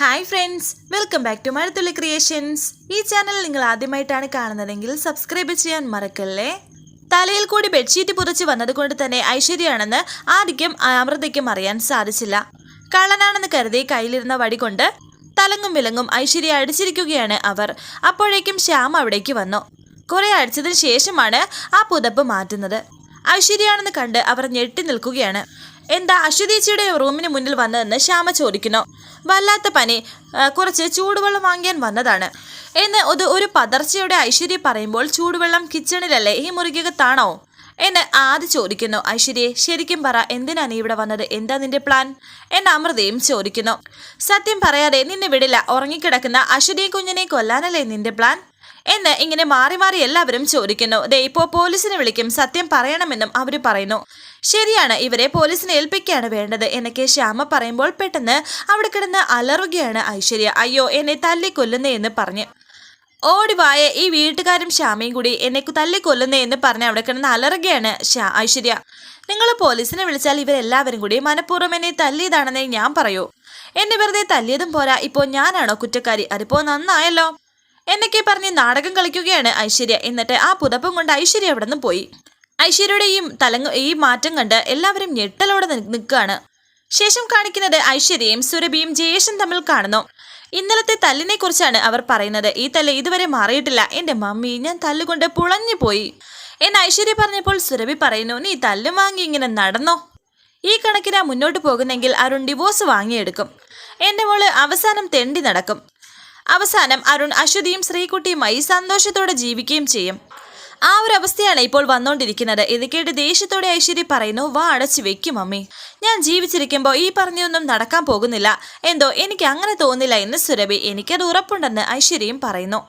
Hi friends welcome back to Mazhathulli creations ഈ channel നിങ്ങൾ ആദ്യമായിട്ടാണ് കാണുന്നതെങ്കിൽ സബ്സ്ക്രൈബ് ചെയ്യാൻ മറക്കല്ലേ? തലയിൽ കൂടി ബെഡ്ഷീറ്റ് പുതച്ച് വന്നതുകൊണ്ട് തന്നെ ഐശ്വര്യയാണെന്ന് ആദ്യം അമൃതയ്ക്കും അറിയാൻ സാധിച്ചില്ല. കള്ളനാണെന്ന് കരുതി കയ്യിലിരുന്ന വടി കൊണ്ട് തലങ്ങും വിലങ്ങും ഐശ്വര്യ അടിച്ചിരിക്കുകയാണ് അവർ. അപ്പോഴേക്കും ശ്യാം അവിടേക്ക് വന്നു. കുറെ അടിച്ചതിന് ശേഷമാണ് ആ പുതപ്പ് മാറ്റുന്നത്. ഐശ്വര്യയാണെന്ന് കണ്ട് അവർ ഞെട്ടി നിൽക്കുകയാണ്. എന്താ അശ്വതീച്ചിയുടെ റൂമിന് മുന്നിൽ വന്നതെന്ന് ശ്യാമ ചോദിക്കുന്നു. വല്ലാത്ത പനി. കുറച്ച് ചൂടുവെള്ളം വാങ്ങിയാൻ വന്നതാണ്. എന്ന് ഒരു ഒരു പതർച്ചയുടെ ഐശ്വര്യ പറയുമ്പോൾ ചൂടുവെള്ളം കിച്ചണിലല്ലേ? ഈ മുറികത്താണോ എന്ന് ആദ്യ ചോദിക്കുന്നു. ഐശ്വര്യയെ ശരിക്കും പറ എന്തിനാ നീ ഇവിടെ വന്നത്? എന്താ നിന്റെ പ്ലാൻ? എന്ന് അമൃതയും ചോദിക്കുന്നു. സത്യം പറയാതെ നിന്നെ വിടില്ല. ഉറങ്ങിക്കിടക്കുന്ന അശ്വതിയെ കുഞ്ഞിനെ കൊല്ലാനല്ലേ നിന്റെ പ്ലാൻ? എന്ന് ഇങ്ങനെ മാറി മാറി എല്ലാവരും ചോദിക്കുന്നു. ദേ ഇപ്പോ പോലീസിനെ വിളിക്കും. സത്യം പറയണമെന്നും അവർ പറയുന്നു. ശരിയാണ് ഇവരെ പോലീസിനെ ഏൽപ്പിക്കുകയാണ് വേണ്ടത് എന്നൊക്കെ ശ്യാമ പറയുമ്പോൾ പെട്ടെന്ന് അവിടെ കിടന്ന് അലറുകയാണ് ഐശ്വര്യ. അയ്യോ എന്നെ തല്ലി കൊല്ലുന്നേ എന്ന് പറഞ്ഞ്. ഓടിവായ ഈ വീട്ടുകാരും ശ്യാമയും കൂടി എന്നെ തല്ലി കൊല്ലുന്നേ എന്ന് പറഞ്ഞ് അവിടെ കിടന്ന് അലറുകയാണ് ശ്യാ ഐശ്വര്യ. നിങ്ങൾ പോലീസിനെ വിളിച്ചാൽ ഇവരെല്ലാവരും കൂടി മനഃപൂർവം എന്നെ തല്ലിയതാണെന്നേ ഞാൻ പറയൂ. എന്നെ വെറുതെ തല്ലിയതും പോരാ ഇപ്പോൾ ഞാനാണോ കുറ്റക്കാരി? അതിപ്പോ നന്നായല്ലോ. എന്നൊക്കെ പറഞ്ഞ് നാടകം കളിക്കുകയാണ് ഐശ്വര്യ. എന്നിട്ട് ആ പുതപ്പും കൊണ്ട് ഐശ്വര്യ അവിടെ നിന്ന് പോയി. ഐശ്വര്യയുടെ ഈ തലങ്ങ ഈ മാറ്റം കണ്ട് എല്ലാവരും ഞെട്ടലോടെ നിൽക്കുകയാണ് ശേഷം കാണിക്കുന്നത് ഐശ്വര്യയും സുരഭിയും ജയേഷും തമ്മിൽ കാണുന്നു. ഇന്നലത്തെ തല്ലിനെ കുറിച്ചാണ് അവർ പറയുന്നത്. ഈ തല്ല് ഇതുവരെ മാറിയിട്ടില്ല. എന്റെ മമ്മി ഞാൻ തല്ലുകൊണ്ട് പുളഞ്ഞു പോയി. എന്ന് ഐശ്വര്യ പറഞ്ഞപ്പോൾ സുരഭി പറയുന്നു നീ തല്ലും വാങ്ങി ഇങ്ങനെ നടന്നോ? ഈ കണക്കിനാ മുന്നോട്ട് പോകുന്നെങ്കിൽ അരുൺ ഡിവോഴ്സ് വാങ്ങിയെടുക്കും. എന്റെ മോൾ അവസാനം തെണ്ടി നടക്കും. അവസാനം അരുൺ അശ്വതിയും ശ്രീകുട്ടിയുമായി സന്തോഷത്തോടെ ജീവിക്കുകയും ചെയ്യും. ആ ഒരു അവസ്ഥയാണ് ഇപ്പോൾ വന്നുകൊണ്ടിരിക്കുന്നത് ഇത് കേട്ട് ദേഷ്യത്തോടെ ഐശ്വര്യ പറയുന്നു വാ അടച്ചു വെക്കും അമ്മേ ഞാൻ ജീവിച്ചിരിക്കുമ്പോൾ ഈ പറഞ്ഞൊന്നും നടക്കാൻ പോകുന്നില്ല. എന്തോ എനിക്ക് അങ്ങനെ തോന്നില്ല എന്ന് സുരഭി എനിക്കത് ഉറപ്പുണ്ടെന്ന് ഐശ്വര്യയും പറയുന്നു.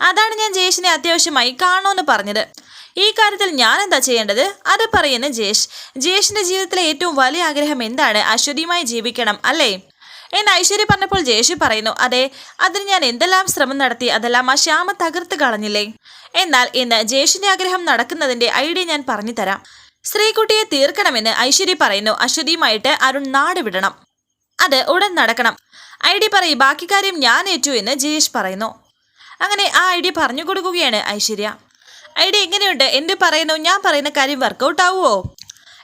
അതാണ് ഞാൻ ജയേഷിനെ അത്യാവശ്യമായി കാണുമെന്ന് പറഞ്ഞത്. ഈ കാര്യത്തിൽ ഞാൻ എന്താ ചെയ്യേണ്ടത്? അത് പറയുന്നു ജയേഷ്. ജയേഷിന്റെ ജീവിതത്തിലെ ഏറ്റവും വലിയ ആഗ്രഹം എന്താണ്? അശ്വതിയുമായി ജീവിക്കണം അല്ലേ? എന്ന് ഐശ്വര്യ പറഞ്ഞപ്പോൾ ജയേഷ് പറയുന്നു അതെ അതിന് ഞാൻ എന്തെല്ലാം ശ്രമം നടത്തി അതെല്ലാം ആ ശ്യാമ തകർത്ത് കളഞ്ഞില്ലേ? എന്നാൽ ഇന്ന് ജയേഷിന്റെ ആഗ്രഹം നടക്കുന്നതിന്റെ ഐഡിയ ഞാൻ പറഞ്ഞു തരാം. സ്ത്രീകുട്ടിയെ തീർക്കണമെന്ന് ഐശ്വര്യ പറയുന്നു അശ്വതിയുമായിട്ട് അരുൺ നാട് വിടണം. അത് ഉടൻ നടക്കണം. ഐഡിയ പറയും ബാക്കി കാര്യം ഞാൻ ഏറ്റു എന്ന് ജയേഷ് പറയുന്നു. അങ്ങനെ ആ ഐഡിയ പറഞ്ഞു കൊടുക്കുകയാണ് ഐശ്വര്യ. ഐഡിയ എങ്ങനെയുണ്ട്? എന്ത് പറയുന്നു? ഞാൻ പറയുന്ന കാര്യം വർക്കൗട്ട് ആവുമോ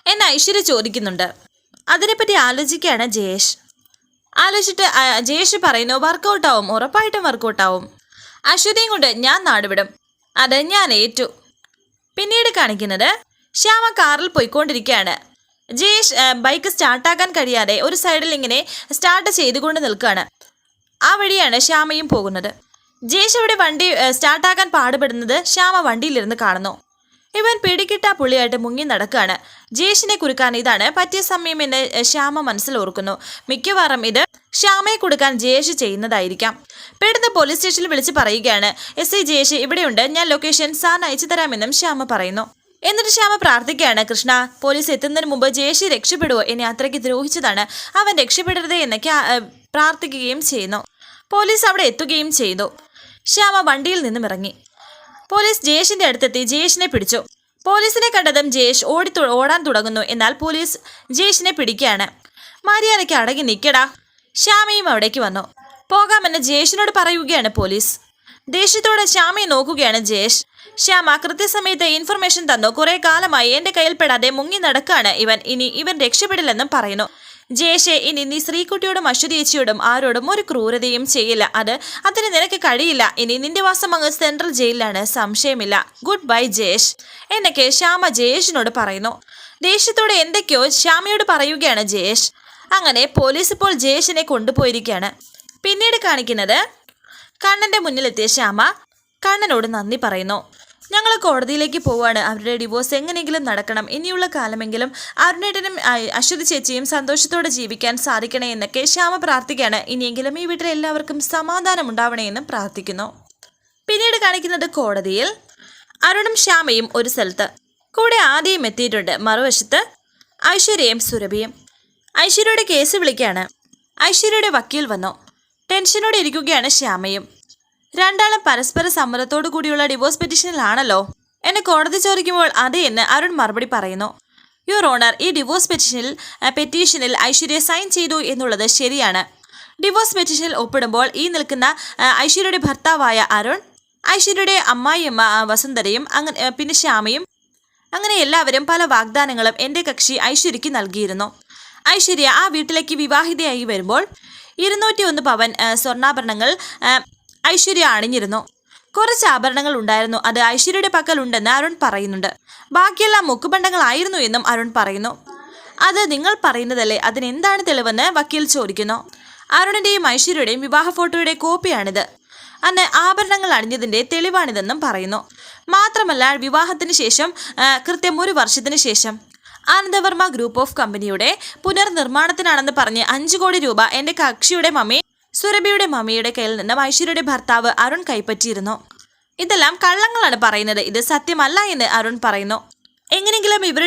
എന്ന് ഐശ്വര്യ ചോദിക്കുന്നുണ്ട്. അതിനെപ്പറ്റി ആലോചിക്കുകയാണ് ജയേഷ് ആലോചിച്ചിട്ട് ജയേഷ് പറയുന്നു വർക്കൗട്ട് ആവും ഉറപ്പായിട്ടും വർക്കൗട്ട് ആവും അശ്വതിയും കൊണ്ട് ഞാൻ നാടുവിടും. അത് ഞാൻ ഏറ്റു. പിന്നീട് കാണിക്കുന്നത് ശ്യാമ കാറിൽ പോയിക്കൊണ്ടിരിക്കുകയാണ്. ജയേഷ് ബൈക്ക് സ്റ്റാർട്ടാക്കാൻ കഴിയാതെ ഒരു സൈഡിൽ ഇങ്ങനെ സ്റ്റാർട്ട് ചെയ്തുകൊണ്ട് നിൽക്കുകയാണ്. ആ വഴിയാണ് ശ്യാമയും പോകുന്നത്. ജയേഷ് അവിടെ വണ്ടി സ്റ്റാർട്ടാക്കാൻ പാടുപെടുന്നത് ശ്യാമ വണ്ടിയിലിരുന്ന് കാണുന്നു. ഇവൻ പിടികിട്ട പുള്ളിയായിട്ട് മുങ്ങി നടക്കുകയാണ്. ജയേഷിനെ കുറുക്കാൻ ഇതാണ് പറ്റിയ സമയം എന്ന് ശ്യാമ മനസ്സിൽ ഓർക്കുന്നു. മിക്കവാറും ഇത് ശ്യാമയെ കൊടുക്കാൻ ജയേഷ് ചെയ്യുന്നതായിരിക്കാം. പെട്ടെന്ന് പോലീസ് സ്റ്റേഷനിൽ വിളിച്ച് പറയുകയാണ് എസ് ഐ ജയേഷ് ഇവിടെയുണ്ട്. ഞാൻ ലൊക്കേഷൻ സാറിന് അയച്ചു തരാമെന്നും ശ്യാമ പറയുന്നു. എന്നിട്ട് ശ്യാമ പ്രാർത്ഥിക്കുകയാണ് കൃഷ്ണ പോലീസ് എത്തുന്നതിന് മുമ്പ് ജയേഷി രക്ഷപ്പെടുവോ? എന്നെ അത്രയ്ക്ക് ദ്രോഹിച്ചതാണ്. അവൻ രക്ഷപ്പെടരുതേ എന്നൊക്കെ പ്രാർത്ഥിക്കുകയും ചെയ്യുന്നു. പോലീസ് അവിടെ എത്തുകയും ചെയ്തു. ശ്യാമ വണ്ടിയിൽ നിന്നും ഇറങ്ങി. പോലീസ് ജയേഷിന്റെ അടുത്തെത്തി. ജയേഷിനെ പിടിച്ചു. പോലീസിനെ കണ്ടതും ജയേഷ് ഓടി ഓടാൻ തുടങ്ങുന്നു. എന്നാൽ പോലീസ് ജയേഷിനെ പിടിക്കുകയാണ്. മര്യാദയ്ക്ക് അടങ്ങി നിൽക്കടാ ശ്യാമയും അവിടേക്ക് വന്നു. പോകാമെന്ന് ജയേഷിനോട് പറയുകയാണ് പോലീസ്. ദേഷ്യത്തോടെ ശ്യാമയെ നോക്കുകയാണ് ജയേഷ്. ശ്യാമ കൃത്യസമയത്ത് ഇൻഫർമേഷൻ തന്നു. കുറെ കാലമായി എന്റെ കയ്യിൽപ്പെടാതെ മുങ്ങി നടക്കാണ് ഇവൻ. ഇനി ഇവൻ രക്ഷപ്പെടില്ലെന്നും പറയുന്നു. ജയേഷെ ഇനി നീ ശ്രീകുട്ടിയോടും അശ്വതിയേച്ചിയോടും ആരോടും ഒരു ക്രൂരതയും ചെയ്യില്ല. അത് അതിന് നിനക്ക് കഴിയില്ല. ഇനി നിന്റെ വാസം അങ്ങ് സെൻട്രൽ ജയിലിലാണ്. സംശയമില്ല. Good bye Jayesh. എന്നൊക്കെ ശ്യാമ ജയേഷിനോട് പറയുന്നു. ദേഷ്യത്തോടെ എന്തൊക്കെയോ ശ്യാമയോട് പറയുകയാണ് ജയേഷ്. അങ്ങനെ പോലീസ് ഇപ്പോൾ ജയേഷിനെ കൊണ്ടുപോയിരിക്കുകയാണ്. പിന്നീട് കാണിക്കുന്നത് കണ്ണന്റെ മുന്നിലെത്തിയ ശ്യാമ കണ്ണനോട് നന്ദി പറയുന്നു. ഞങ്ങൾ കോടതിയിലേക്ക് പോവുകയാണ് അവരുടെ ഡിവോഴ്സ് എങ്ങനെയെങ്കിലും നടക്കണം. ഇനിയുള്ള കാലമെങ്കിലും അരുണേട്ടനും അശ്വതി ചേച്ചിയും സന്തോഷത്തോടെ ജീവിക്കാൻ സാധിക്കണേ എന്നൊക്കെ ശ്യാമ പ്രാർത്ഥിക്കുകയാണ്. ഇനിയെങ്കിലും ഈ വീട്ടിൽ എല്ലാവർക്കും സമാധാനം ഉണ്ടാവണേ എന്നും പ്രാർത്ഥിക്കുന്നു. പിന്നീട് കാണിക്കുന്നത് കോടതിയിൽ അരുണും ശ്യാമയും ഒരു സ്ഥലത്ത്. കൂടെ ആദ്യം എത്തിയിട്ടുണ്ട്. മറുവശത്ത് ഐശ്വര്യയും സുരഭിയും. ഐശ്വര്യയുടെ കേസ് വിളിക്കുകയാണ്. ഐശ്വര്യയുടെ വക്കീൽ വന്നു. ടെൻഷനോടെ ഇരിക്കുകയാണ് ശ്യാമയും. രണ്ടാളും പരസ്പര സമ്മതത്തോടു കൂടിയുള്ള ഡിവോഴ്സ് പെറ്റീഷനിലാണല്ലോ എന്നെ കോടതി ചോദിക്കുമ്പോൾ അതെ എന്ന് അരുൺ മറുപടി പറയുന്നു. യുവർ ഓണർ ഈ ഡിവോഴ്സ് പെറ്റീഷനിൽ പെറ്റീഷനിൽ ഐശ്വര്യ സൈൻ ചെയ്തു എന്നുള്ളത് ശരിയാണ്. ഡിവോഴ്സ് പെറ്റീഷനിൽ ഒപ്പിടുമ്പോൾ ഈ നിൽക്കുന്ന ഐശ്വര്യയുടെ ഭർത്താവായ അരുൺ ഐശ്വര്യയുടെ അമ്മായിയമ്മ വസുന്ധരയും അങ്ങനെ പിന്നെ ശ്യാമയും അങ്ങനെ എല്ലാവരും പല വാഗ്ദാനങ്ങളും എന്റെ കക്ഷി ഐശ്വര്യയ്ക്ക് നൽകിയിരുന്നു. ഐശ്വര്യ ആ വീട്ടിലേക്ക് വിവാഹിതയായി വരുമ്പോൾ ഇരുന്നൂറ്റി ഒന്ന് പവൻ സ്വർണാഭരണങ്ങൾ ഐശ്വര്യ അണിഞ്ഞിരുന്നു. കുറച്ച് ആഭരണങ്ങൾ ഉണ്ടായിരുന്നു. അത് ഐശ്വര്യയുടെ പക്കൽ ഉണ്ടെന്ന് അരുൺ പറയുന്നുണ്ട്. ബാക്കിയെല്ലാം മുക്കുബണ്ഡങ്ങളായിരുന്നു എന്നും അരുൺ പറയുന്നു. അത് നിങ്ങൾ പറയുന്നതല്ലേ? അതിനെന്താണ് തെളിവെന്ന് വക്കീൽ ചോദിക്കുന്നു. അരുണിന്റെയും ഐശ്വര്യയുടെയും വിവാഹ ഫോട്ടോയുടെ കോപ്പിയാണിത്. അന്ന് ആഭരണങ്ങൾ അണിഞ്ഞതിന്റെ തെളിവാണിതെന്നും പറയുന്നു. മാത്രമല്ല വിവാഹത്തിന് ശേഷം കൃത്യം ഒരു വർഷത്തിന് ശേഷം. ആനന്ദവർമ്മ ഗ്രൂപ്പ് ഓഫ് കമ്പനിയുടെ പുനർനിർമ്മാണത്തിനാണെന്ന് പറഞ്ഞ് അഞ്ചു കോടി രൂപ എന്റെ കക്ഷിയുടെ മമ്മി സുരഭിയുടെ മമ്മിയുടെ കയ്യിൽ നിന്നും ഐശ്വര്യയുടെ ഭർത്താവ് അരുൺ കൈപ്പറ്റിയിരുന്നു. ഇതെല്ലാം കള്ളങ്ങളാണ് പറയുന്നത്. ഇത് സത്യമല്ല എന്ന് അരുൺ പറയുന്നു. എങ്ങനെങ്കിലും ഇവരുടെ